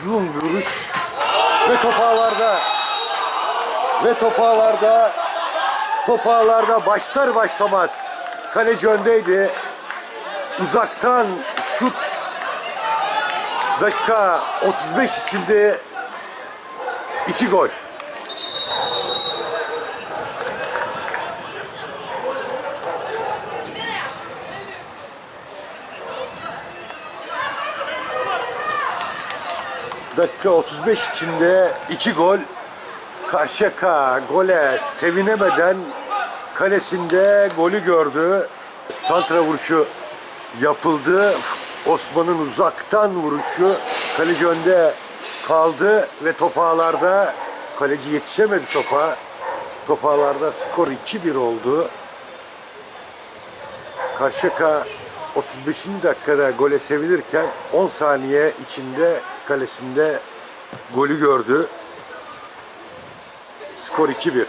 uzun vuruş. Ve topağlarda ve topağlarda topağlarda başlar başlamaz kaleci öndeydi. Uzaktan şut dakika 35 içinde iki gol. Dakika 35 içinde 2 gol. Karşıyaka gole sevinemeden kalesinde golü gördü. Santra vuruşu yapıldı. Osman'ın uzaktan vuruşu kaleci önde kaldı ve top ağlarda kaleci yetişemedi topa. Top ağlarda skor 2-1 oldu. Karşıyaka 35. dakikada gole sevinirken 10 saniye içinde kalesinde golü gördü. Skor 2-1.